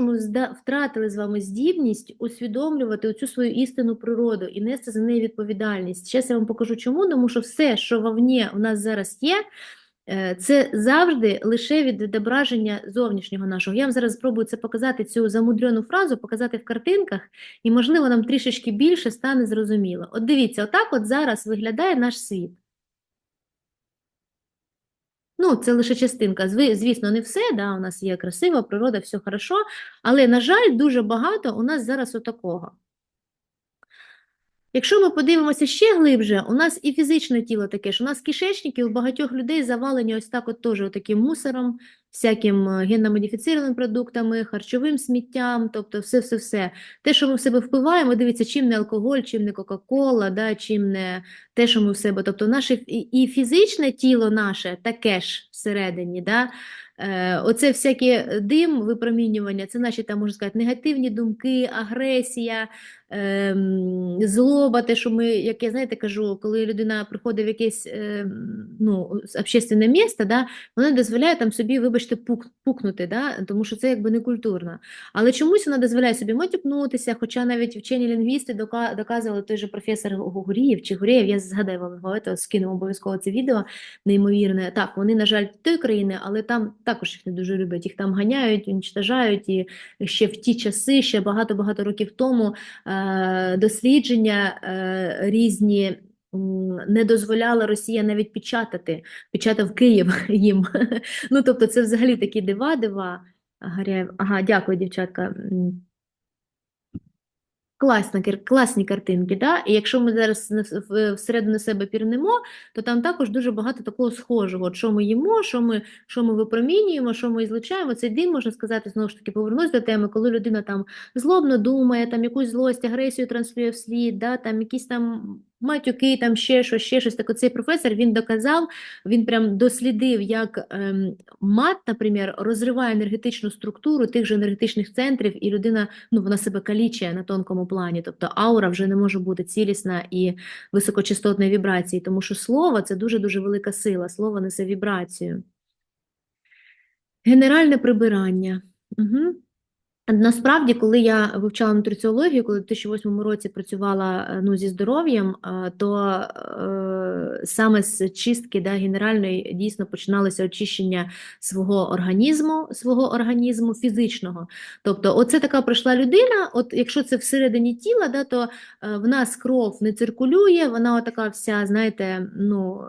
ми зда- втратили з вами здібність усвідомлювати оцю свою істинну природу і нести за неї відповідальність. Зараз я вам покажу чому, тому що все, що вовні у нас зараз є, е, це завжди лише від відображення зовнішнього нашого. Я вам зараз спробую це показати, цю замудрену фразу, показати в картинках, і, можливо, нам трішечки більше стане зрозуміло. От дивіться, отак от зараз виглядає наш світ. Ну, це лише частинка. Звісно, не все, да, у нас є красива природа, все хорошо, але, на жаль, дуже багато у нас зараз отакого. Якщо ми подивимося ще глибше, у нас і фізичне тіло таке ж. У нас кишечники у багатьох людей завалені ось так от теж таким мусором, всяким е, генно-модифіцированими продуктами, харчовим сміттям, тобто все-все-все. Те, що ми в себе впиваємо, дивіться, чим не алкоголь, чим не Кока-Кола, да, чим не те, що ми в себе. Тобто наше і, фізичне тіло наше таке ж всередині, да, Оце всяке дим, випромінювання, це наші там, можна сказати, негативні думки, агресія, ем, злоба, те, що ми, як я знаєте, кажу, коли людина приходить в якесь ем, ну, общественне місце, да, вона дозволяє там собі, вибачте, пук, пукнути, да, тому що це якби не культурно. Але чомусь вона дозволяє собі матюкнутися, хоча навіть вчені лінгвісти дока- доказували той же професор Гурієв чи Гурєєв, я згадаю вам його, це, скину обов'язково це відео, неймовірне. Так, вони, на жаль, тої країни, але там також їх не дуже люблять. Їх там ганяють, уничтожають, і ще в ті часи, ще багато-багато років тому е, дослідження е, різні. Не дозволяла Росія навіть печатати, печатав Київ їм. Ну, тобто, це взагалі такі дива, дива. Ага, дякую, дівчатка. Класна, класні картинки, да? І якщо ми зараз всередину себе пірнемо, то там також дуже багато такого схожого, що ми їмо, що ми, що ми випромінюємо, що ми злучаємо. Цей дим, можна сказати, знову ж таки, повернусь до теми, коли людина там злобно думає, там якусь злость, агресію транслює вслід, да? там якісь там матюки, там ще щось, ще щось. Так оцей професор, він доказав, він прям дослідив, як ем, мат, наприклад, розриває енергетичну структуру тих же енергетичних центрів, і людина, ну, вона себе калічує на тонкому плані, тобто аура вже не може бути цілісна і високочастотної вібрації, тому що слово – це дуже-дуже велика сила, слово несе вібрацію. Генеральне прибирання. Угу. Насправді, коли я вивчала нутриціологію, коли в 2008 році працювала е, ну, зі здоров'ям, е, то е, саме з чистки да, генеральної дійсно починалося очищення свого організму, свого організму фізичного. Тобто, оце така прийшла людина, от якщо це всередині тіла, да, то е, в нас кров не циркулює, вона така вся, знаєте, ну.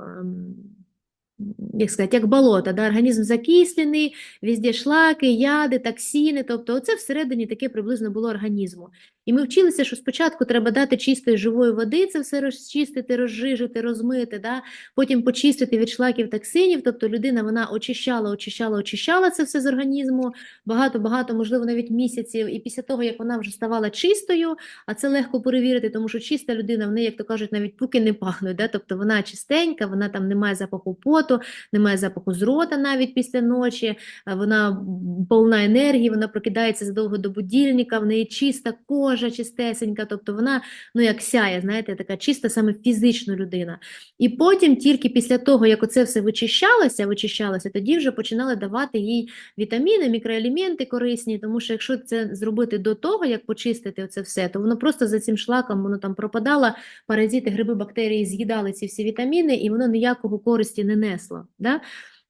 Як сказати, як болото, да? організм закислений, везде шлаки, яди, токсини, тобто оце всередині таке приблизно було організму. І ми вчилися, що спочатку треба дати чистої живої води, це все розчистити, розжижити, розмити, да? потім почистити від шлаків токсинів, тобто людина вона очищала, очищала, очищала це все з організму, багато-багато, можливо, навіть місяців, і після того, як вона вже ставала чистою, а це легко перевірити, тому що чиста людина, в неї, як то кажуть, навіть пуки не пахнуть, да? тобто вона чистенька, вона там не має запаху поту, немає запаху з рота навіть після ночі, вона повна енергії, вона прокидається задовго до будильника, в неї чиста кожа, чистесенька, тобто вона, ну як сяє, знаєте, така чиста саме фізична людина. І потім тільки після того, як оце все вичищалося, вичищалося, тоді вже починали давати їй вітаміни, мікроелементи корисні, тому що якщо це зробити до того, як почистити оце все, то воно просто за цим шлаком воно там пропадало, паразити, гриби, бактерії з'їдали ці всі вітаміни, і воно ніякого користі не несло. Да?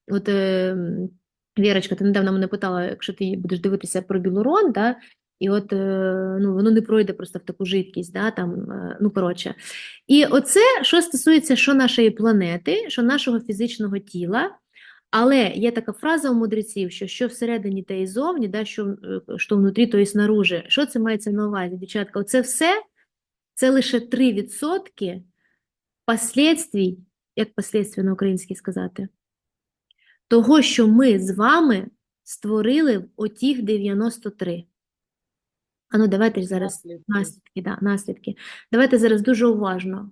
От, е, Вірочка, ти недавно мене питала, якщо ти будеш дивитися про білурон, да? І от е, ну, воно не пройде просто в таку жидкість, да? там, е, ну коротше. І оце, що стосується що нашої планети, що нашого фізичного тіла, але є така фраза у мудреців, що що всередині, те і зовні, да, що, е, що внутрі, то і снаружи. Що це мається на увазі, дівчатка? Оце все, це лише 3% последствій, як последствия на українській сказати, того, що ми з вами створили в отіх 93. А ну, давайте ж зараз Наслідки. наслідки, да, наслідки. Давайте зараз дуже уважно.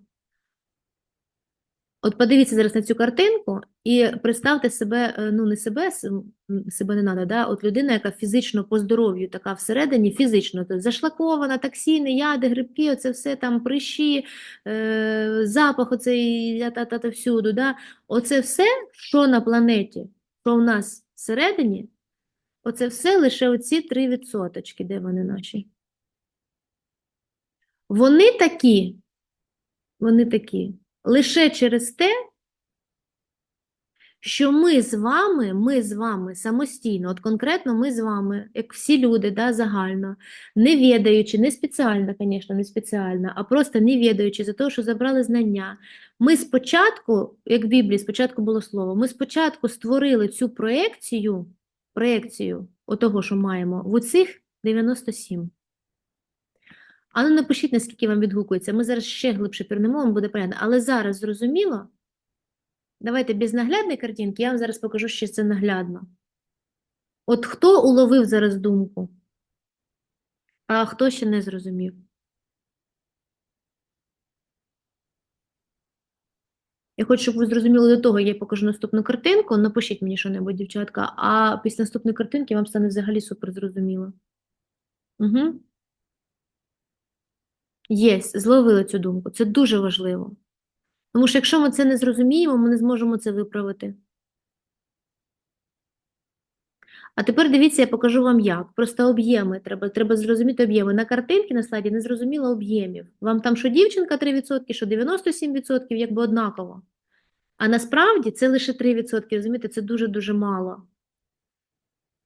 От подивіться зараз на цю картинку і представте себе, е, ну не себе, себе не треба, да? От людина, яка фізично по здоров'ю така всередині, фізично то зашлакована, токсини, яди, грибки, оце все там прищі, е, запах оцей та-та-та всюду, да? Оце все, що на планеті, що в нас всередині, Оце все лише оці три відсоточки, де вони наші. Вони такі, вони такі, лише через те, що ми з вами, ми з вами самостійно, от конкретно ми з вами, як всі люди, да, загально, не відаючи, не спеціально, звісно, не спеціально, а просто не відаючи за те, що забрали знання. Ми спочатку, як в Біблії, спочатку було слово, ми спочатку створили цю проекцію, проекцію отого, що маємо, в оцих 97. А ну напишіть, наскільки вам відгукується. Ми зараз ще глибше пірнемо, вам буде понятно. Але зараз зрозуміло? Давайте без наглядної картинки, я вам зараз покажу, що це наглядно. От хто уловив зараз думку, а хто ще не зрозумів? Я хочу, щоб ви зрозуміли до того, я покажу наступну картинку. Напишіть мені що-небудь, дівчатка, а після наступної картинки вам стане взагалі супер зрозуміло. Угу. Єс, зловили цю думку. Це дуже важливо. Тому що якщо ми це не зрозуміємо, ми не зможемо це виправити. А тепер дивіться, я покажу вам як. Просто об'єми. Треба, треба зрозуміти об'єми. На картинці на слайді не зрозуміло об'ємів. Вам там що дівчинка 3%, що 97%, якби однаково. А насправді це лише 3%, розумієте, це дуже-дуже мало.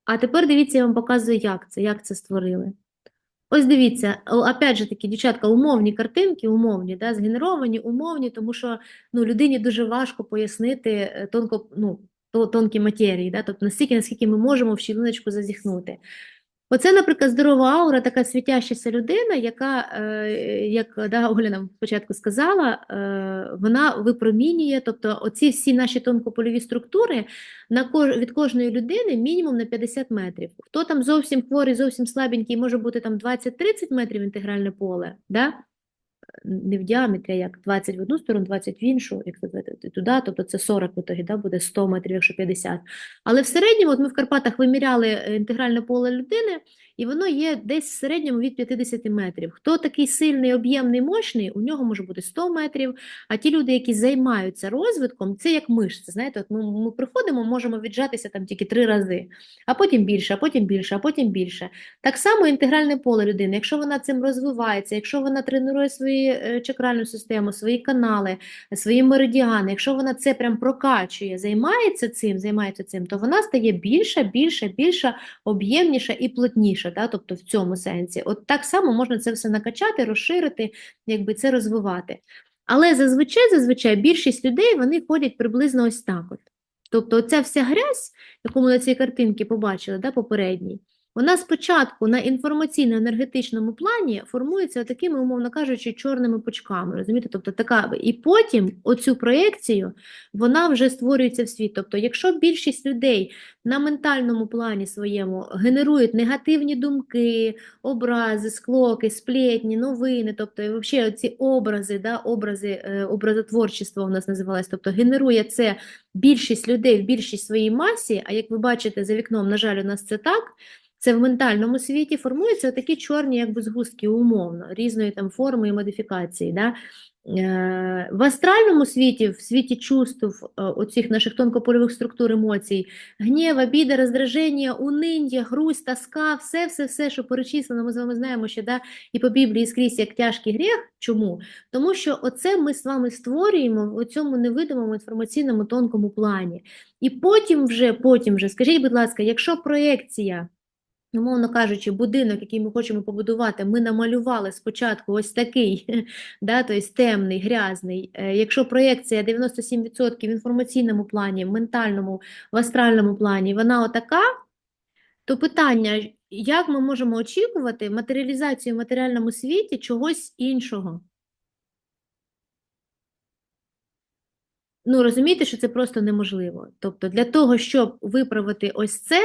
А тепер дивіться, я вам показую, як це, як це створили. Ось дивіться, опять же таки, дівчатка, умовні картинки, умовні, да, згенеровані, умовні, тому що ну, людині дуже важко пояснити е, тонко, ну, тонкі матерії, да, тобто настільки, наскільки ми можемо в щілиночку зазіхнути. Оце, наприклад, здорова аура, така світящася людина, яка, е, як да, Оля нам спочатку сказала, е, вона випромінює, тобто оці всі наші тонкопольові структури на кож, від кожної людини мінімум на 50 метрів. Хто там зовсім хворий, зовсім слабенький, може бути там 20-30 метрів інтегральне поле, да? Не в діаметрі, як 20 в одну сторону, 20 в іншу, як туди, тобто це 40 в ітогі, да, буде 100 метрів, якщо 50. Але в середньому, от ми в Карпатах виміряли е, інтегральне поле людини, і воно є десь в середньому від 50 метрів. Хто такий сильний, об'ємний, мощний, у нього може бути 100 метрів, а ті люди, які займаються розвитком, це як мишці, знаєте, от ми, ми приходимо, можемо віджатися там тільки три рази, а потім більше, а потім більше, а потім більше. Так само інтегральне поле людини, якщо вона цим розвивається, якщо вона тренує свою е, чакральну систему, свої канали, свої меридіани, якщо вона це прям прокачує, займається цим, займається цим, то вона стає більша, більша, більша, об'ємніша і плотніша, да? тобто в цьому сенсі. От так само можна це все накачати, розширити, якби це розвивати. Але зазвичай, зазвичай більшість людей вони ходять приблизно ось так от. Тобто оця вся грязь, яку ми на цій картинці побачили, да, попередній, вона спочатку на інформаційно-енергетичному плані формується такими, умовно кажучи, чорними пучками. Розумієте? Тобто така, і потім оцю проєкцію вона вже створюється в світ. Тобто, якщо більшість людей на ментальному плані своєму генерують негативні думки, образи, склоки, сплетні, новини, тобто і взагалі ці образи, да, образи, е, образотворчество у нас називалось, тобто генерує це більшість людей в більшість своїй масі, а як ви бачите за вікном, на жаль, у нас це так. Це в ментальному світі формуються такі чорні якби згустки умовно, різної там форми і модифікації. Да? Е, В астральному світі, в світі чувств, е, оцих наших тонкопольових структур емоцій, гнів, обіда, роздраження, униння, грусть, тоска, все, все, все, що перечислено, ми з вами знаємо, що да, і по Біблії скрізь як тяжкий гріх. Чому? Тому що оце ми з вами створюємо в цьому невидимому інформаційному тонкому плані. І потім вже, потім вже, скажіть, будь ласка, якщо проєкція Умовно кажучи, будинок, який ми хочемо побудувати, ми намалювали спочатку ось такий, да, тобто темний, грязний. Е, Якщо проєкція 97% в інформаційному плані, в ментальному, в астральному плані, вона отака, то питання, як ми можемо очікувати матеріалізацію в матеріальному світі чогось іншого? Ну, розумієте, що це просто неможливо. Тобто, для того, щоб виправити ось це,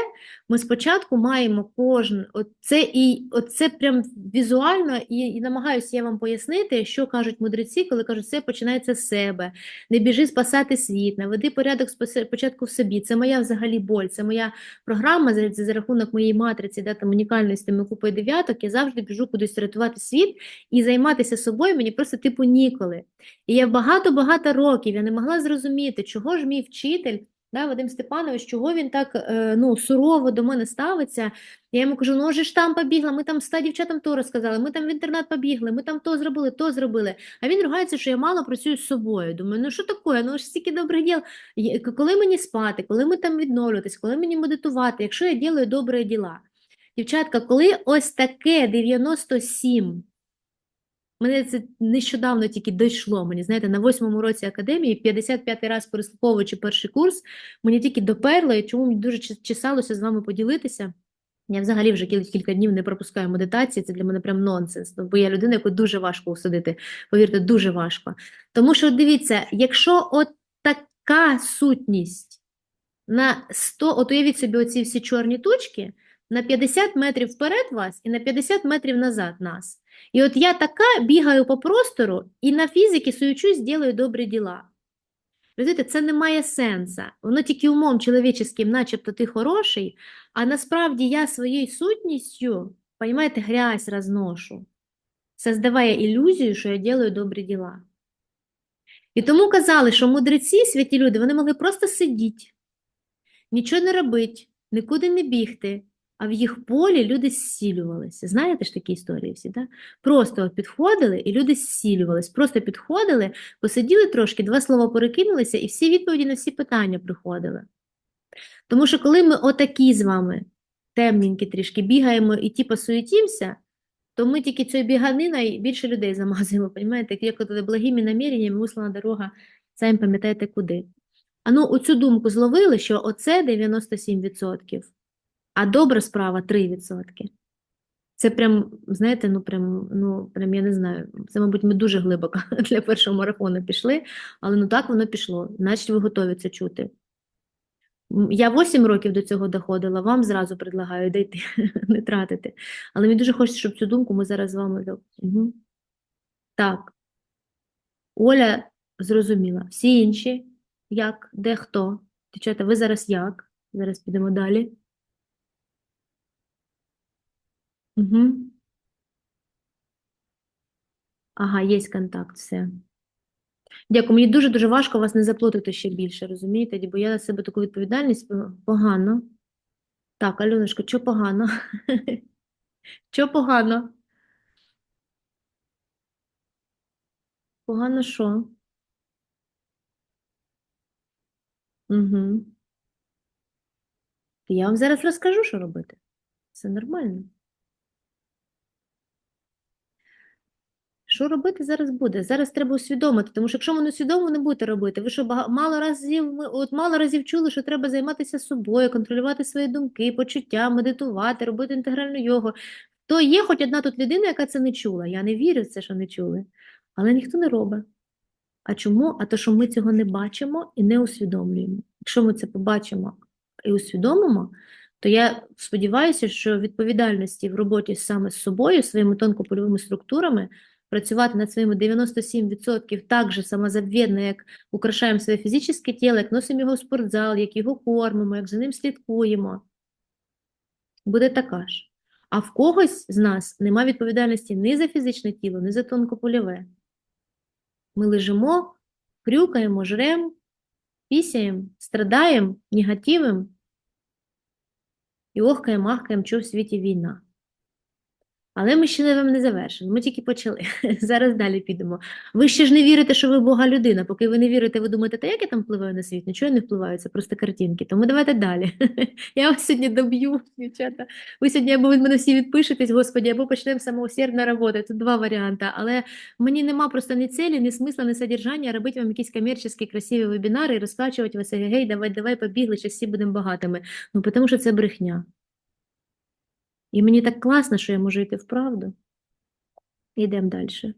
ми спочатку маємо кожен оце і оце прям візуально, і, і намагаюся я вам пояснити, що кажуть мудреці, коли кажуть, це починається з себе. Не біжи спасати світ, наведи порядок спочатку в собі. Це моя взагалі боль, це моя програма за, за рахунок моєї матриці, да, там унікальності ми купою дев'яток. Я завжди біжу кудись рятувати світ і займатися собою мені просто типу ніколи. І я багато-багато років я не могла зрозуміти, чого ж мій вчитель да, Вадим Степанович, чого він так е, ну, сурово до мене ставиться. Я йому кажу, ну же ж там побігла, ми там ста дівчатам то розказали, ми там в інтернат побігли, ми там то зробили, то зробили. А він ругається, що я мало працюю з собою. Думаю, ну що таке? Ну ж стільки добрих діл. Коли мені спати, коли ми там відновлюватись, коли мені медитувати, якщо я ділаю добрі діла. Дівчатка, коли ось таке 97, мене це нещодавно тільки дійшло, мені, знаєте, на восьмому році академії, 55-й раз переслуховуючи перший курс, мені тільки доперло, і чому мені дуже чес- чесалося з вами поділитися. Я взагалі вже кілька днів не пропускаю медитації, це для мене прям нонсенс, ну, бо я людина, яку дуже важко усадити, повірте, дуже важко. Тому що, дивіться, якщо от така сутність на 100, от уявіть собі оці всі чорні точки, на 50 метрів вперед вас і на 50 метрів назад нас. І от я така бігаю по простору і на фізиці суючусь, ділаю добрі діла. Розумієте, це не має сенсу. Воно тільки умом чоловіческим, начебто ти хороший, а насправді я своєю сутністю, понимаєте, грязь розношу, создавая ілюзію, що я ділаю добрі діла. І тому казали, що мудреці, святі люди, вони могли просто сидіти, нічого не робити, нікуди не бігти, а в їх полі люди зцілювалися. Знаєте ж такі історії всі, так? Просто підходили і люди зцілювались. Просто підходили, посиділи трошки, два слова перекинулися, і всі відповіді на всі питання приходили. Тому що коли ми отакі з вами, темненькі трішки, бігаємо і типу суетімося, то ми тільки цією біганиною більше людей замазуємо, розумієте? Як от благими наміреннями вислана дорога, самі пам'ятаєте куди. А ну, оцю думку зловили, що оце 97%, а добра справа 3%. Це прям, знаєте, ну прям, ну прям я не знаю. Це, мабуть, ми дуже глибоко для першого марафону пішли, але ну так воно пішло. Значить, ви готові це чути. Я 8 років до цього доходила, вам зразу предлагаю дійти, не тратити. Але мені дуже хочеться, щоб цю думку ми зараз з вами. Угу. Так. Оля зрозуміла. Всі інші, як, де хто. Дівчата, ви зараз як? Зараз підемо далі. Угу. Ага, є контакт, все. Дякую. Мені дуже-дуже важко вас не заплутати ще більше, розумієте? Бо я на себе таку відповідальність е, погано. Так, Альонушка, що погано? Що погано? Погано що? Угу. Я вам зараз розкажу, що робити. Все нормально. Що робити зараз буде? Зараз треба усвідомити, тому що якщо ви не усвідомо, не будете робити. Ви що мало разів от мало разів чули, що треба займатися собою, контролювати свої думки, почуття, медитувати, робити інтегральну йогу. То є хоч одна тут людина, яка це не чула. Я не вірю в це, що не чули. Але ніхто не робить. А чому? А то, що ми цього не бачимо і не усвідомлюємо. Якщо ми це побачимо і усвідомимо, то я сподіваюся, що відповідальності в роботі саме з собою, своїми тонкопольовими структурами, працювати над своїми 97% так же самозабвєдно, як украшаємо своє фізичне тіло, як носимо його в спортзал, як його кормимо, як за ним слідкуємо, буде така ж. А в когось з нас нема відповідальності ні за фізичне тіло, ні за тонкопольове. Ми лежимо, хрюкаємо, жрем, пісяємо, страдаємо, негативим і охкаємо, махкаємо, що в світі війна. Але ми ще не, завершили, ми тільки почали. Зараз далі підемо. Ви ще ж не вірите, що ви Бога людина. Поки ви не вірите, ви думаєте, та як я там впливаю на світ? Нічого не впливаю, це просто картинки. Тому давайте далі. Я вас сьогодні доб'ю, дівчата. Ви сьогодні або від мене всі відпишетесь, Господі, або почнемо самоусердно роботи. Тут два варіанти. Але мені нема просто ні цілі, ні смисла, ні содержання робити вам якісь комерційні красиві вебінари і розкачувати вас, гей, давай, давай, побігли, зараз всі будемо багатими. Ну, тому що це брехня. І мені так класно, що я можу йти в правду. Йдемо далі.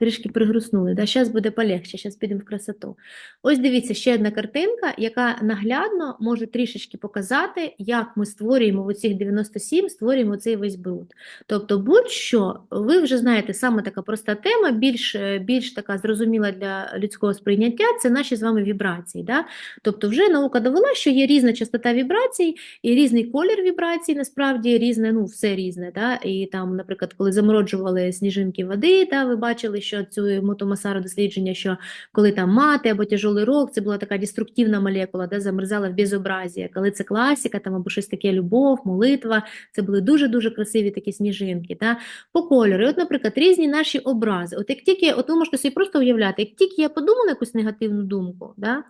Трішки пригруснули. Да? Зараз буде полегше, зараз підемо в красоту. Ось дивіться, ще одна картинка, яка наглядно може трішечки показати, як ми створюємо в оцих 97, створюємо цей весь бруд. Тобто, будь-що, ви вже знаєте, саме така проста тема, більш, е, більш така зрозуміла для людського сприйняття, це наші з вами вібрації. Да? Тобто, вже наука довела, що є різна частота вібрацій і різний колір вібрацій, насправді різне, ну все різне. Да? І там, наприклад, коли замороджували сніжинки води, да, ви бачили, що цю мотомасару дослідження, що коли там мати або тяжолий рок, це була така деструктивна молекула, де замерзала в безобразі. Коли це класика, там або щось таке любов, молитва, це були дуже-дуже красиві такі сніжинки. Та? По кольору. От, наприклад, різні наші образи. От як тільки, от ви можете собі просто уявляти, як тільки я подумала якусь негативну думку, да,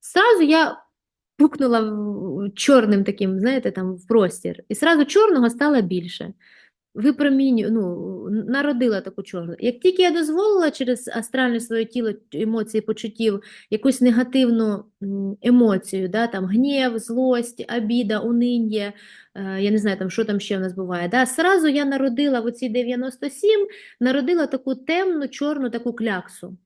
сразу я пукнула чорним таким, знаєте, там в простір, і сразу чорного стало більше. Випроміню, ну, народила таку чорну. Як тільки я дозволила через астральне своє тіло емоції, почуттів, якусь негативну емоцію, да, там гнів, злость, обіда, униння, е, я не знаю, там, що там ще в нас буває, да, сразу я народила в оці 97, народила таку темну, чорну таку кляксу.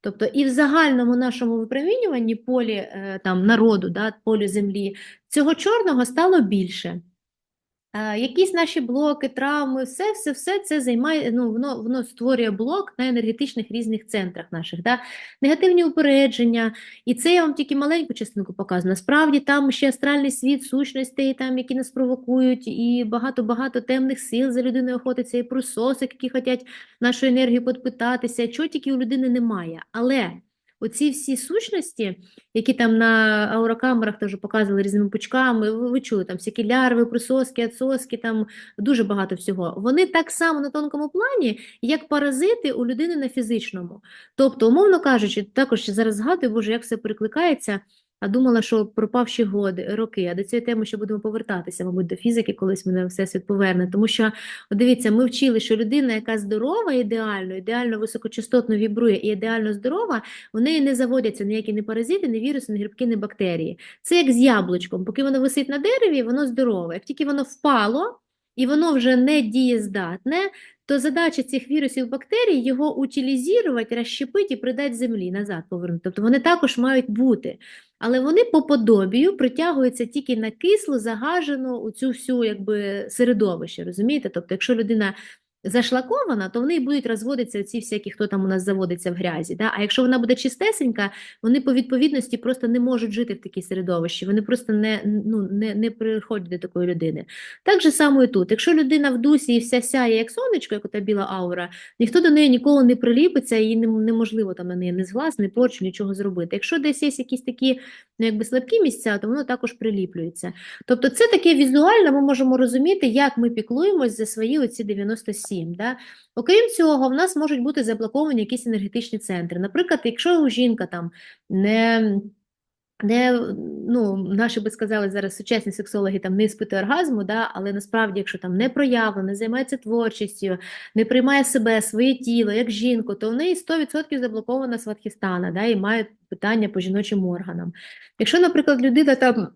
Тобто і в загальному нашому випромінюванні полі е, там, народу, да, полі землі, цього чорного стало більше. Якісь наші блоки, травми, все, все, все це займає, ну, воно, воно створює блок на енергетичних різних центрах наших, да? Негативні упередження, і це я вам тільки маленьку частинку показую. Насправді там ще астральний світ, сущностей, там, які нас провокують, і багато-багато темних сил за людиною охотиться, і присосок, які хочуть нашу енергію підпитатися, чого тільки у людини немає. Але оці всі сущності, які там на аурокамерах теж показували різними пучками, ви, ви чули, там всякі лярви, присоски, отсоски, там дуже багато всього. Вони так само на тонкому плані, як паразити у людини на фізичному. Тобто, умовно кажучи, також зараз згадую, боже, як все перекликається, а думала, що пропавші годи, роки, а до цієї теми ще будемо повертатися, мабуть, до фізики, колись мене всесвіт поверне. Тому що, дивіться, ми вчили, що людина, яка здорова ідеально, ідеально високочастотно вібрує і ідеально здорова, в неї не заводяться ніякі не паразити, не віруси, не грибки, не бактерії. Це як з яблучком. Поки воно висить на дереві, воно здорове. Як тільки воно впало і воно вже не дієздатне, то задача цих вірусів бактерій його утилізувати, розщепити і придати землі назад повернути. Тобто вони також мають бути. Але вони по подобію притягуються тільки на кислу, загажену у цю всю якби, середовище, розумієте? Тобто, якщо людина зашлакована, то в неї будуть розводитися ці всякі, хто там у нас заводиться в грязі. Да? А якщо вона буде чистесенька, вони по відповідності просто не можуть жити в такій середовищі, вони просто не, ну, не, не приходять до такої людини. Так же само і тут. Якщо людина в дусі і вся сяє, як сонечко, як ота біла аура, ніхто до неї ніколи не приліпиться, і неможливо там на неї не зглаз, не порч, нічого зробити. Якщо десь є якісь такі ну, якби слабкі місця, то воно також приліплюється. Тобто це таке візуально, ми можемо розуміти, як ми піклуємось за свої оці 97. Да? Окрім цього, в нас можуть бути заблоковані якісь енергетичні центри. Наприклад, якщо жінка там не не, ну, наші би сказали зараз сучасні сексологи там не іспитує оргазму, да, але насправді, якщо там не проявлено, не займається творчістю, не приймає себе, своє тіло, як жінку, то в неї 100% заблокована сватхістана, да, і має питання по жіночим органам. Якщо, наприклад, людина там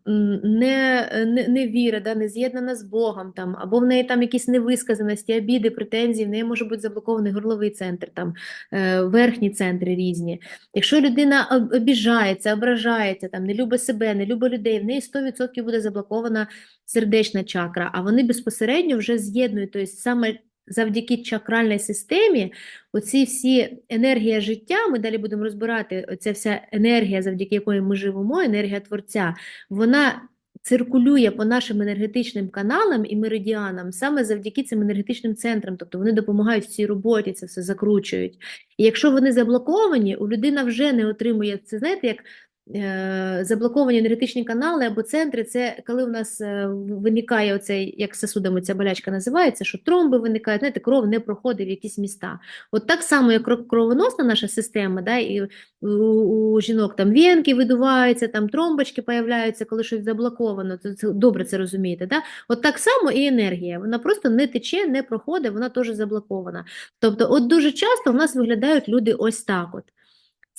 не, не, не віра, да, не з'єднана з Богом, там, або в неї там якісь невисказаності, обіди, претензії, в неї може бути заблокований горловий центр, там, е, верхні центри різні. Якщо людина обіжається, ображається, там, не любить себе, не любить людей, в неї 100% буде заблокована сердечна чакра, а вони безпосередньо вже з'єднують, тобто саме завдяки чакральній системі, оці всі енергія життя, ми далі будемо розбирати, оця вся енергія, завдяки якої ми живемо, енергія Творця, вона циркулює по нашим енергетичним каналам і меридіанам саме завдяки цим енергетичним центрам, тобто вони допомагають в цій роботі, це все закручують. І якщо вони заблоковані, у людина вже не отримує це, знаєте, як заблоковані енергетичні канали або центри, це коли у нас е, виникає оцей, як сосудами ця болячка називається, що тромби виникають, знаєте, кров не проходить в якісь міста. От так само, як кровоносна наша система, да, і у, у жінок там венки видуваються, там тромбочки появляються, коли щось заблоковано, це, це добре це розумієте. Да? От так само і енергія, вона просто не тече, не проходить, вона теж заблокована. Тобто, от дуже часто в нас виглядають люди ось так от.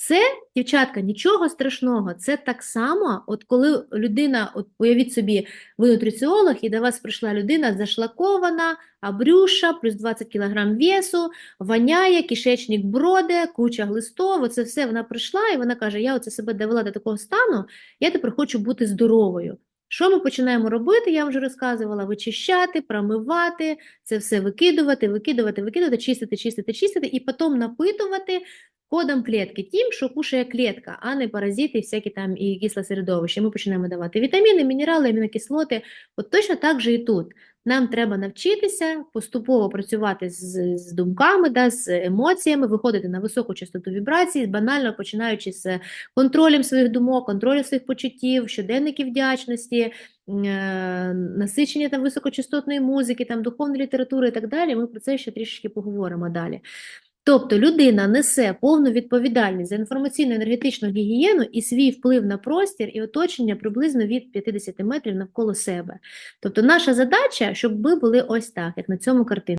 Це, дівчатка, нічого страшного. Це так само, от коли людина, от уявіть собі, ви нутриціолог, і до вас прийшла людина зашлакована, абрюша, плюс 20 кг весу, ваняє, кишечник броде, куча глистов, оце все вона прийшла, і вона каже, я оце себе довела до такого стану, я тепер хочу бути здоровою. Що ми починаємо робити, я вже розказувала, вичищати, промивати, це все викидувати, викидувати, викидувати, чистити, чистити, чистити, і потім напитувати кодом клітки, тим, що кушає клітка, а не паразити, всякі там і кисле середовище. Ми починаємо давати вітаміни, мінерали, амінокислоти. От точно так же і тут. Нам треба навчитися поступово працювати з, з думками, да, з емоціями, виходити на високу частоту вібрацій, банально починаючи з контролем своїх думок, контролем своїх почуттів, щоденників вдячності, е, насичення там високочастотної музики, там духовної літератури і так далі. Ми про це ще трішечки поговоримо далі. Тобто людина несе повну відповідальність за інформаційно-енергетичну гігієну і свій вплив на простір і оточення приблизно від 50 метрів навколо себе. Тобто наша задача, щоб ми були ось так, як на цьому картинці.